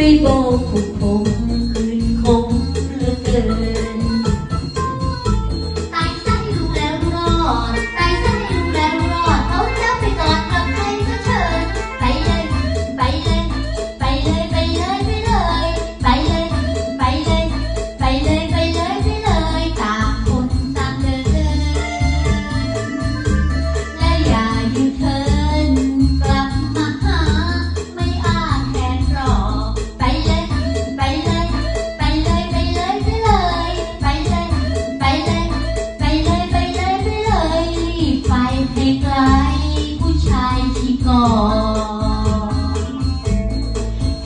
tuy vô phục vụ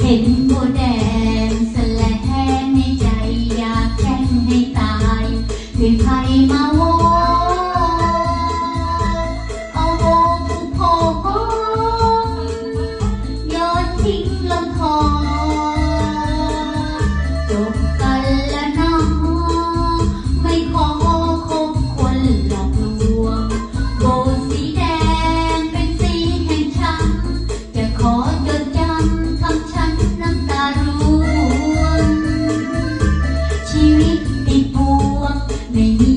เห็นโบแดงสลงในใจอยากแข่งให้ตายถึงใครมาโว Thank you.